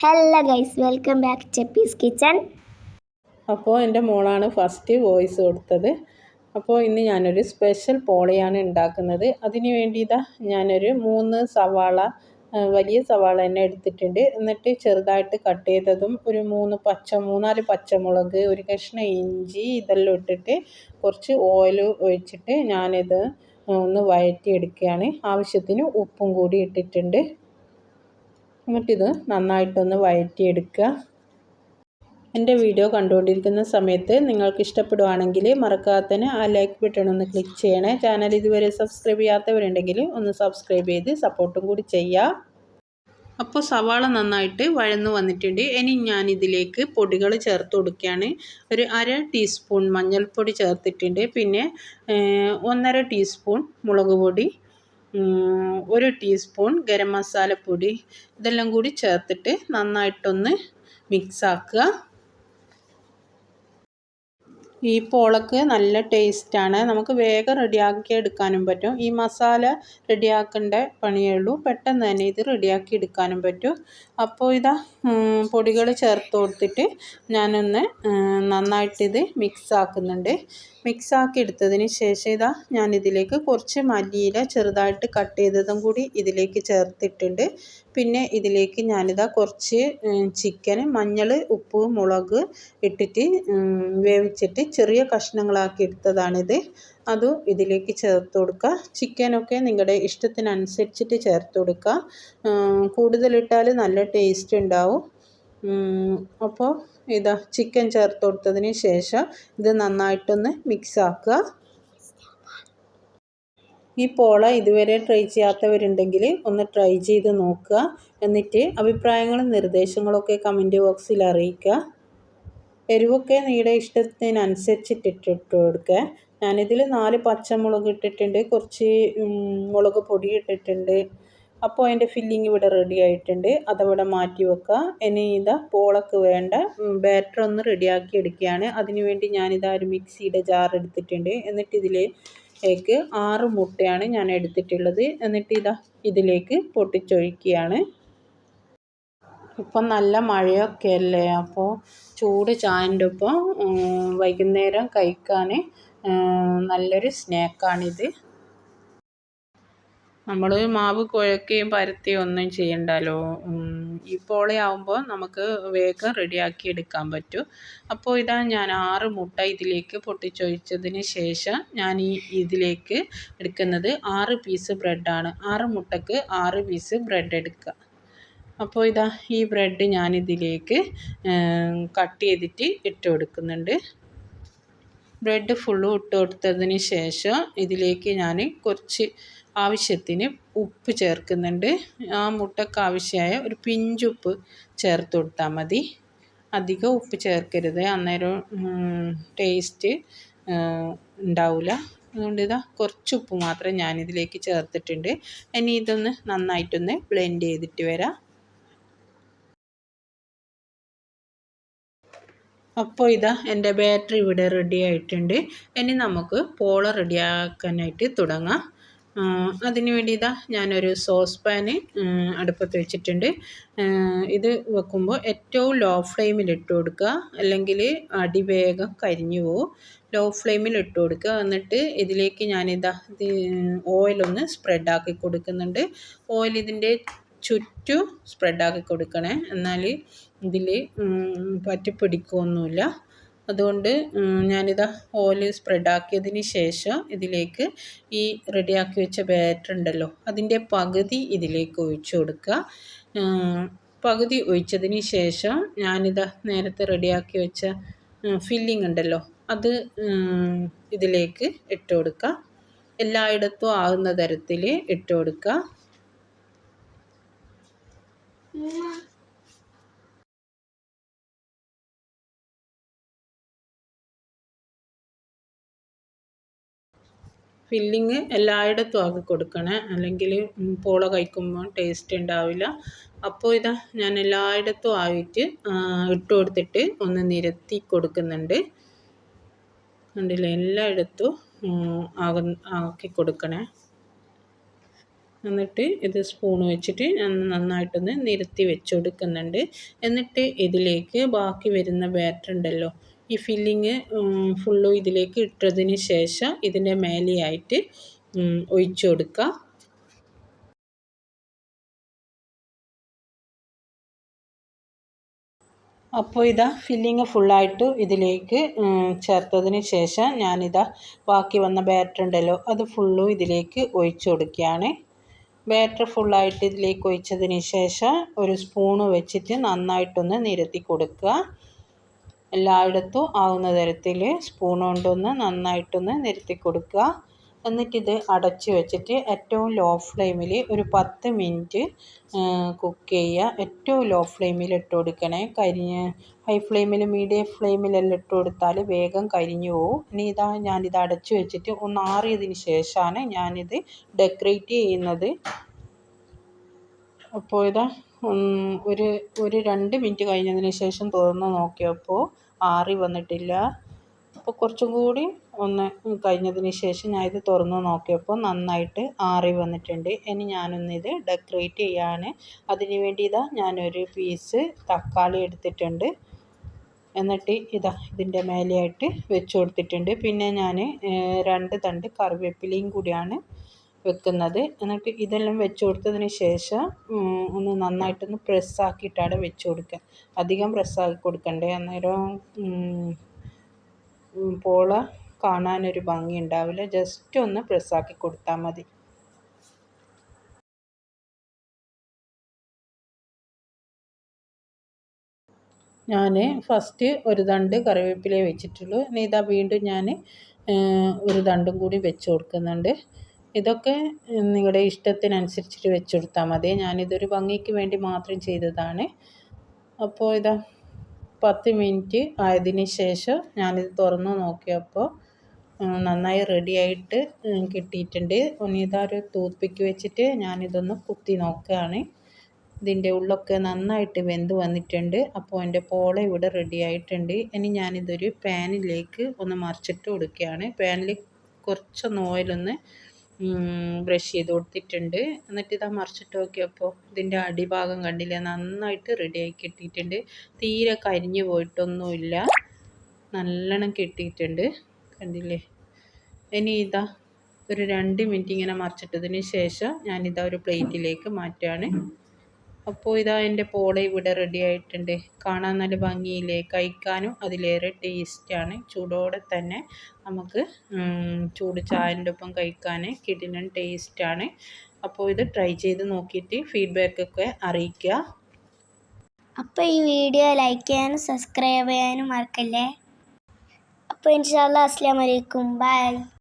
Hello guys welcome back ചെപ്പീസ് kitchen അപ്പോൾ എന്റെ മോളാണ് ഫസ്റ്റ് വോയിസ് കൊടുത്തത്. അപ്പോൾ ഇന്ന് ഞാനൊരു സ്പെഷ്യൽ പോളയാണ് ഉണ്ടാക്കുന്നത്. അതിന് വേണ്ടി ഞാനൊരു മൂന്ന് സവാള വലിയ സവാള തന്നെ എടുത്തിട്ടുണ്ട്. എന്നിട്ട് ചെറുതായിട്ട് കട്ട് ചെയ്തതും ഒരു മൂന്ന് പച്ച മൂന്നാൽ പച്ചമുളക് ഒരു കഷ്ണം ഇഞ്ചി ഇതെല്ലാം ഇട്ടിട്ട് കുറച്ച് ഓയിൽ ഒഴിച്ചിട്ട് ഞാനിത് ഒന്ന് വഴറ്റിയെടുക്കുകയാണ്. ആവശ്യത്തിന് ഉപ്പും കൂടി ഇട്ടിട്ടുണ്ട്. എന്നിട്ടിത് നന്നായിട്ടൊന്ന് വഴറ്റിയെടുക്കുക. എന്റെ വീഡിയോ കണ്ടുകൊണ്ടിരിക്കുന്ന സമയത്ത് നിങ്ങൾക്ക് ഇഷ്ടപ്പെടുവാണെങ്കിൽ മറക്കാതെ ആ ലൈക്ക് ബട്ടൺ ഒന്ന് ക്ലിക്ക് ചെയ്യണേ. ചാനൽ ഇതുവരെ സബ്സ്ക്രൈബ് ചെയ്യാത്തവരുണ്ടെങ്കിൽ ഒന്ന് സബ്സ്ക്രൈബ് ചെയ്ത് സപ്പോർട്ടും കൂടി ചെയ്യുക. അപ്പോൾ സവാള നന്നായിട്ട് വഴന്നു വന്നിട്ടുണ്ട്. ഇനി ഞാൻ ഇതിലേക്ക് പൊടികൾ ചേർത്ത് കൊടുക്കുകയാണ്. ഒരു അര ടീസ്പൂൺ മഞ്ഞൾപ്പൊടി ചേർത്തിട്ടുണ്ട്. പിന്നെ ഒന്നര ടീസ്പൂൺ മുളക് പൊടി ഒരു ടീസ്പൂൺ ഗരം മസാലപ്പൊടി ഇതെല്ലാം കൂടി ചേർത്തിട്ട് നന്നായിട്ടൊന്ന് മിക്സാക്കുക ഈ പോളക്ക് നല്ല ടേസ്റ്റാണ് നമുക്ക് വേഗം റെഡിയാക്കി എടുക്കാനും പറ്റും. ഈ മസാല റെഡിയാക്കേണ്ട പണിയേ ഉള്ളൂ. പെട്ടെന്ന് തന്നെ ഇത് റെഡിയാക്കി എടുക്കാനും പറ്റും. അപ്പോൾ ഇതാ പൊടികൾ ചേർത്ത് കൊടുത്തിട്ട് ഞാനൊന്ന് നന്നായിട്ടിത് മിക്സാക്കുന്നുണ്ട് മിക്സ് ആക്കി എടുത്തതിന് ശേഷം ഇതാ ഞാനിതിലേക്ക് കുറച്ച് മല്ലിയില ചെറുതായിട്ട് കട്ട് ചെയ്തതും കൂടി ഇതിലേക്ക് ചേർത്തിട്ടുണ്ട്. പിന്നെ ഇതിലേക്ക് ഞാനിതാ കുറച്ച് ചിക്കൻ മഞ്ഞൾ ഉപ്പ് മുളക് ഇട്ടിട്ട് വേവിച്ചിട്ട് ചെറിയ കഷ്ണങ്ങളാക്കി എടുത്തതാണിത്. അതും ഇതിലേക്ക് ചേർത്ത് കൊടുക്കുക. ചിക്കനൊക്കെ നിങ്ങളുടെ ഇഷ്ടത്തിനനുസരിച്ചിട്ട് ചേർത്ത് കൊടുക്കുക. കൂടുതലിട്ടാൽ നല്ല ടേസ്റ്റ് ഉണ്ടാവും. അപ്പോൾ ഇതാ ചിക്കൻ ചേർത്ത് കൊടുത്തതിന് ശേഷം ഇത് നന്നായിട്ടൊന്ന് മിക്സ് ആക്കുക. ഈ പോള ഇതുവരെ ട്രൈ ചെയ്യാത്തവരുണ്ടെങ്കിൽ ഒന്ന് ട്രൈ ചെയ്ത് നോക്കുക. എന്നിട്ട് അഭിപ്രായങ്ങളും നിർദ്ദേശങ്ങളൊക്കെ കമന്റ് ബോക്സിൽ അറിയിക്കുക. എരിവൊക്കെ നിങ്ങളുടെ ഇഷ്ടത്തിനനുസരിച്ചിട്ട് ഇട്ടിട്ട് കൊടുക്കുക. ഞാനിതിൽ നാല് പച്ചമുളക് ഇട്ടിട്ടുണ്ട് കുറച്ച് മുളക് പൊടി ഇട്ടിട്ടുണ്ട്. അപ്പോൾ അതിന്റെ ഫില്ലിങ് ഇവിടെ റെഡി ആയിട്ടുണ്ട്. അതവിടെ മാറ്റി വെക്കുക ഇനി ഇതാ പോളക്ക് വേണ്ട. ബാറ്റർ ഒന്ന് റെഡിയാക്കി എടുക്കുകയാണ്. അതിനുവേണ്ടി ഞാനിതാ ഒരു മിക്സിയുടെ ജാർ എടുത്തിട്ടുണ്ട്. എന്നിട്ട് ഇതിലേക്ക് ആറ് മുട്ടയാണ് ഞാൻ എടുത്തിട്ടുള്ളത്. എന്നിട്ട് ഇതാ ഇതിലേക്ക് പൊട്ടിച്ചൊഴിക്കുകയാണ്. ഇപ്പം നല്ല മഴയൊക്കെ അല്ലേ? അപ്പോൾ ചൂട് ചായന്റെ ഒപ്പം വൈകുന്നേരം കഴിക്കാൻ നല്ലൊരു സ്നാക്കാണിത് നമ്മൾ മാവ് കുഴക്കുകയും പരത്തുകയും ഒന്നും ചെയ്യണ്ടല്ലോ. ഈ പോളയാവുമ്പോൾ നമുക്ക് വേഗം റെഡിയാക്കി എടുക്കാൻ പറ്റും. അപ്പോൾ ഇതാ ഞാൻ ആറ് മുട്ട ഇതിലേക്ക് പൊട്ടിച്ചൊഴിച്ചതിന് ശേഷം ഞാൻ ഈ ഇതിലേക്ക് എടുക്കുന്നത് ആറ് പീസ് ബ്രെഡാണ്. ആറ് മുട്ടക്ക് ആറ് പീസ് ബ്രെഡ് എടുക്കുക. അപ്പോൾ ഇതാ ഈ ബ്രെഡ് ഞാനിതിലേക്ക് കട്ട് ചെയ്തിട്ട് ഇട്ട് കൊടുക്കുന്നുണ്ട്. ബ്രെഡ് ഫുള്ളും ഇട്ട് കൊടുത്തതിന് ശേഷം ഇതിലേക്ക് ഞാൻ കുറച്ച് ആവശ്യത്തിന് ഉപ്പ് ചേർക്കുന്നുണ്ട്. ആ മുട്ടക്ക് ആവശ്യമായ ഒരു പിഞ്ചുപ്പ് ചേർത്ത് കൊടുത്താൽ മതി. അധികം ഉപ്പ് ചേർക്കരുത്. അന്നേരം ടേസ്റ്റ് ഉണ്ടാവില്ല അതുകൊണ്ട് ഇതാ കുറച്ച് ഉപ്പ് മാത്രം ഞാനിതിലേക്ക് ചേർത്തിട്ടുണ്ട്. ഇനി ഇതൊന്ന് നന്നായിട്ടൊന്ന് ബ്ലെൻഡ് ചെയ്തിട്ട് വരാം. അപ്പോൾ ഇതാ എന്റെ ബാറ്ററി ഇവിടെ റെഡി ആയിട്ടുണ്ട്. ഇനി നമുക്ക് പോള റെഡിയാക്കാനായിട്ട് തുടങ്ങാം. അതിനുവേണ്ടി അതിന് വേണ്ടി ഇതാ ഞാനൊരു സോസ് പാന് അടുപ്പത്ത് വെച്ചിട്ടുണ്ട്. ഇത് വെക്കുമ്പോൾ ഏറ്റവും ലോ ഫ്ലെയിമിൽ ഇട്ട് കൊടുക്കുക. അല്ലെങ്കിൽ അടി വേഗം കരിഞ്ഞു പോകും ലോ ഫ്ലെയിമിൽ ഇട്ട് കൊടുക്കുക. എന്നിട്ട് ഇതിലേക്ക് ഞാനിതാ ഓയിലൊന്ന് സ്പ്രെഡാക്കി കൊടുക്കുന്നുണ്ട്. ഓയിൽ ഇതിന്റെ ചുറ്റും സ്പ്രെഡാക്കി കൊടുക്കണേ. എന്നാൽ ഇതിൽ പറ്റി പിടിക്കുകയൊന്നുമില്ല അതുകൊണ്ട് ഞാനിതാ ഓയിൽ സ്പ്രെഡാക്കിയതിന് ശേഷം ഇതിലേക്ക് ഈ റെഡിയാക്കി വെച്ച ബാറ്റർ ഉണ്ടല്ലോ അതിന്റെ പകുതി ഇതിലേക്ക് ഒഴിച്ചു കൊടുക്കുക. പകുതി ഒഴിച്ചതിന് ശേഷം ഞാനിതാ നേരത്തെ റെഡിയാക്കി വെച്ച ഫില്ലിംഗ് ഉണ്ടല്ലോ അത് ഇതിലേക്ക് ഇട്ട് കൊടുക്കുക. എല്ലായിടത്തും ആകുന്ന തരത്തിൽ ഇട്ട് കൊടുക്കുക. ഫില്ലിങ് എല്ലായിടത്തും ആക്കി കൊടുക്കണേ. അല്ലെങ്കിൽ പോള കഴിക്കുമ്പോൾ ടേസ്റ്റ് ഉണ്ടാവില്ല. അപ്പോൾ ഇതാ ഞാൻ എല്ലായിടത്തും ആയിട്ട് ഇട്ട് കൊടുത്തിട്ട് ഒന്ന് നിരത്തി കൊടുക്കുന്നുണ്ട്. കണ്ടില്ലേ? എല്ലായിടത്തും ആകുന്ന ആക്കി കൊടുക്കണേ. എന്നിട്ട് ഇത് സ്പൂൺ വെച്ചിട്ട് നന്നായിട്ടൊന്ന് നിരത്തി വെച്ച് കൊടുക്കുന്നുണ്ട് എന്നിട്ട് ഇതിലേക്ക് ബാക്കി വരുന്ന ബാറ്റർ ഉണ്ടല്ലോ ഈ ഫില്ലിങ് ഫുള്ളും ഇതിലേക്ക് ഇട്ടതിന് ശേഷം ഇതിന്റെ മേലെയായിട്ട് ഒഴിച്ചു കൊടുക്കുക അപ്പോൾ ഇതാ ഫില്ലിങ് ഫുള്ളായിട്ട് ഇതിലേക്ക് ചേർത്തതിന് ശേഷം ഞാനിതാ ബാക്കി വന്ന ബാറ്റർ ഉണ്ടല്ലോ അത് ഫുള്ളും ഇതിലേക്ക് ഒഴിച്ചു കൊടുക്കുകയാണ് ബാറ്റർ ഫുള്ളായിട്ട് ഇതിലേക്ക് ഒഴിച്ചതിന് ശേഷം ഒരു സ്പൂണ് വെച്ചിട്ട് നന്നായിട്ടൊന്ന് നിരത്തി കൊടുക്കുക. എല്ലായിടത്തും ആവുന്ന തരത്തിൽ സ്പൂൺ കൊണ്ടൊന്ന് നന്നായിട്ടൊന്ന് നിരത്തി കൊടുക്കുക. എന്നിട്ടിത് അടച്ച് വെച്ചിട്ട് ഏറ്റവും ലോ ഫ്ലെയിമിൽ ഒരു പത്ത് മിനിറ്റ് കുക്ക് ചെയ്യുക. ഏറ്റവും ലോ ഫ്ലെയിമിൽ ഇട്ട് കൊടുക്കണേ. കരിഞ്ഞ് ഹൈ ഫ്ലെയിമിൽ മീഡിയം ഫ്ലെയിമിലെല്ലാം ഇട്ട് കൊടുത്താൽ വേഗം കരിഞ്ഞു പോകും ഇനി ഇതാ ഞാനിത് അടച്ച് വെച്ചിട്ട് ഒന്ന് ആറിയതിന് ശേഷമാണ് ഞാനിത് ഡെക്കറേറ്റ് ചെയ്യുന്നത്. അപ്പോൾ ഇതാ ഒരു ഒരു രണ്ട് മിനിറ്റ് കഴിഞ്ഞതിന് ശേഷം തുറന്ന് നോക്കിയപ്പോൾ ആറി വന്നിട്ടില്ല. അപ്പോൾ കുറച്ചും കൂടി ഒന്ന് കഴിഞ്ഞതിന് ശേഷം ഞാൻ ഇത് തുറന്ന് നോക്കിയപ്പോൾ നന്നായിട്ട് ആറി വന്നിട്ടുണ്ട്. ഇനി ഞാനൊന്നിത് ഡെക്കറേറ്റ് ചെയ്യാണ്. അതിന് വേണ്ടി ഇതാ ഞാനൊരു പീസ് തക്കാളി എടുത്തിട്ടുണ്ട്. എന്നിട്ട് ഇതാ ഇതിന്റെ മേലെയായിട്ട് വെച്ച് കൊടുത്തിട്ടുണ്ട്. പിന്നെ ഞാൻ രണ്ട് തണ്ട് കറിവേപ്പിലയും കൂടിയാണ് വെക്കുന്നത്. എന്നിട്ട് ഇതെല്ലാം വെച്ച് കൊടുത്തതിന് ശേഷം ഒന്ന് നന്നായിട്ടൊന്ന് പ്രസ്സാക്കിയിട്ടാണ് വെച്ച് കൊടുക്കുക അധികം പ്രസ്സാക്കി കൊടുക്കണ്ടേ. അന്നേരം പോള കാണാനൊരു ഭംഗി ഉണ്ടാവില്ല. ജസ്റ്റ് ഒന്ന് പ്രസ്സാക്കി കൊടുത്താൽ മതി. ഞാൻ ഫസ്റ്റ് ഒരു തണ്ട് കറിവേപ്പില വെച്ചിട്ടുള്ളൂ. ഇനി ഇതാ വീണ്ടും ഞാൻ ഒരു തണ്ടും കൂടി വെച്ച് കൊടുക്കുന്നുണ്ട്. ഇതൊക്കെ നിങ്ങളുടെ ഇഷ്ടത്തിനനുസരിച്ചിട്ട് വെച്ച് കൊടുത്താൽ മതി. ഞാനിതൊരു ഭംഗിക്ക് വേണ്ടി മാത്രം ചെയ്തതാണ്. അപ്പോൾ ഇതാ പത്ത് മിനിറ്റ് ആയതിന് ശേഷം ഞാനിത് തുറന്ന് നോക്കിയപ്പോൾ നന്നായി റെഡിയായിട്ട് കിട്ടിയിട്ടുണ്ട്. ഇനി ഇതാ ഒരു ടൂത്ത് പിക്ക് വെച്ചിട്ട് ഞാനിതൊന്ന് കുത്തി നോക്കുകയാണ്. ഇതിന്റെ ഉള്ളൊക്കെ നന്നായിട്ട് വെന്ത് വന്നിട്ടുണ്ട്. അപ്പോൾ എന്റെ പോള ഇവിടെ റെഡി ആയിട്ടുണ്ട്. ഇനി ഞാനിതൊരു പാനിലേക്ക് ഒന്ന് മറിച്ചിട്ട് കൊടുക്കുകയാണ്. പാനിൽ കുറച്ചൊന്ന് ഓയിലൊന്ന് ബ്രഷ് ചെയ്ത് കൊടുത്തിട്ടുണ്ട്. എന്നിട്ട് ഇതാ മറിച്ചിട്ട് നോക്കിയപ്പോൾ ഇതിന്റെ അടിഭാഗം കണ്ടില്ല? നന്നായിട്ട് റെഡിയായി കിട്ടിയിട്ടുണ്ട്. തീരെ കരിഞ്ഞു പോയിട്ടൊന്നുമില്ല. നല്ലോണം കിട്ടിയിട്ടുണ്ട്. കണ്ടില്ലേ? ഇനി ഇതാ ഒരു രണ്ട് മിനിറ്റ് ഇങ്ങനെ മറിച്ചിട്ടതിന് ശേഷം ഞാനിതാ ഒരു പ്ലേറ്റിലേക്ക് മാറ്റുകയാണ്. അപ്പോൾ ഇതാ എന്റെ പോള ഇവിടെ റെഡി ആയിട്ടുണ്ട്. കാണാൻ നല്ല ഭംഗിയില്ലേ? കഴിക്കാനും അതിലേറെ ടേസ്റ്റാണ് ചൂടോടെ തന്നെ നമുക്ക് ചൂട് ചായന്റെ ഒപ്പം കഴിക്കാൻ കിടിലൻ ടേസ്റ്റാണ് അപ്പോൾ ഇത് ട്രൈ ചെയ്ത് നോക്കിയിട്ട് ഫീഡ്ബാക്കൊക്കെ അറിയിക്കുക. അപ്പോൾ ഈ വീഡിയോ ലൈക്ക് ചെയ്യാനും സബ്സ്ക്രൈബ് ചെയ്യാനും മറക്കല്ലേ? അപ്പോൾ ഇൻഷാല്ലാ അസ്സാം വലൈക്കും ബൈ